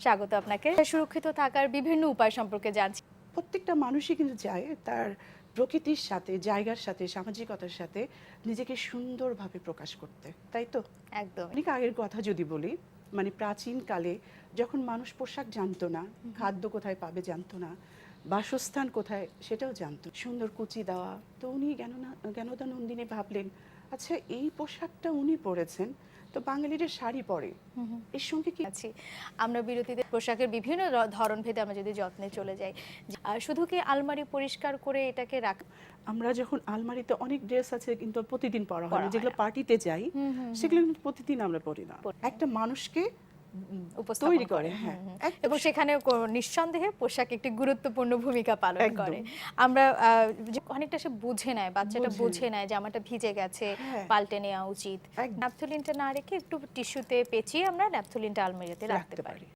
স্বাগত আপনাকে। সুরক্ষিত থাকার বিভিন্ন উপায় সম্পর্কে জানছি। প্রত্যেকটা মানুষই কিন্তু চায় তার প্রকৃতির সাথে জায়গার সাথে সামাজিকতার সাথে নিজেকে সুন্দরভাবে প্রকাশ করতে। তাই তো? একদম। অনেক আগের কথা যদি বলি মানে প্রাচীন কালে যখন মানুষ পোশাক জানতো না খাদ্য কোথায় পাবে জানতো না বাসস্থান কোথায় সেটাও জানতো সুন্দর কুচি দেওয়া তো উনি জ্ঞাননা জ্ঞানদা নন্দিনী ভাবলেন আচ্ছা এই পোশাকটা উনি পরেছেন তো বাঙালিরা শাড়ি পরে। এর সঙ্গে কি আছে আমরা বিরতিতে পোশাকের বিভিন্ন ধরন ভেদে আমরা যদি যত্নে চলে যাই শুধু কি আলমারি পরিষ্কার করে এটাকে রাখ আমরা যখন আলমারিতে অনেক ড্রেস আছে কিন্তু প্রতিদিন পরা হয় যেগুলো পার্টিতে যাই সেগুলো প্রতিদিন আমরা পরি না। একটা মানুষকে তৈরি করে হ্যাঁ। এবং সেখানে নিঃসন্দেহে পোশাক একটি গুরুত্বপূর্ণ ভূমিকা পালন করে। আমরা অনেকটা সে বুঝে নেয় বাচ্চাটা বুঝে নেয়। যে আমারটা ভিজে গেছে হ্যাঁ। পাল্টে নেওয়া উচিত। ন্যাপথুলিনটা না রেখে একটু টিস্যুতে পেঁচিয়ে আমরা ন্যাপথলিনটা আলমারিতে রাখতে পারি।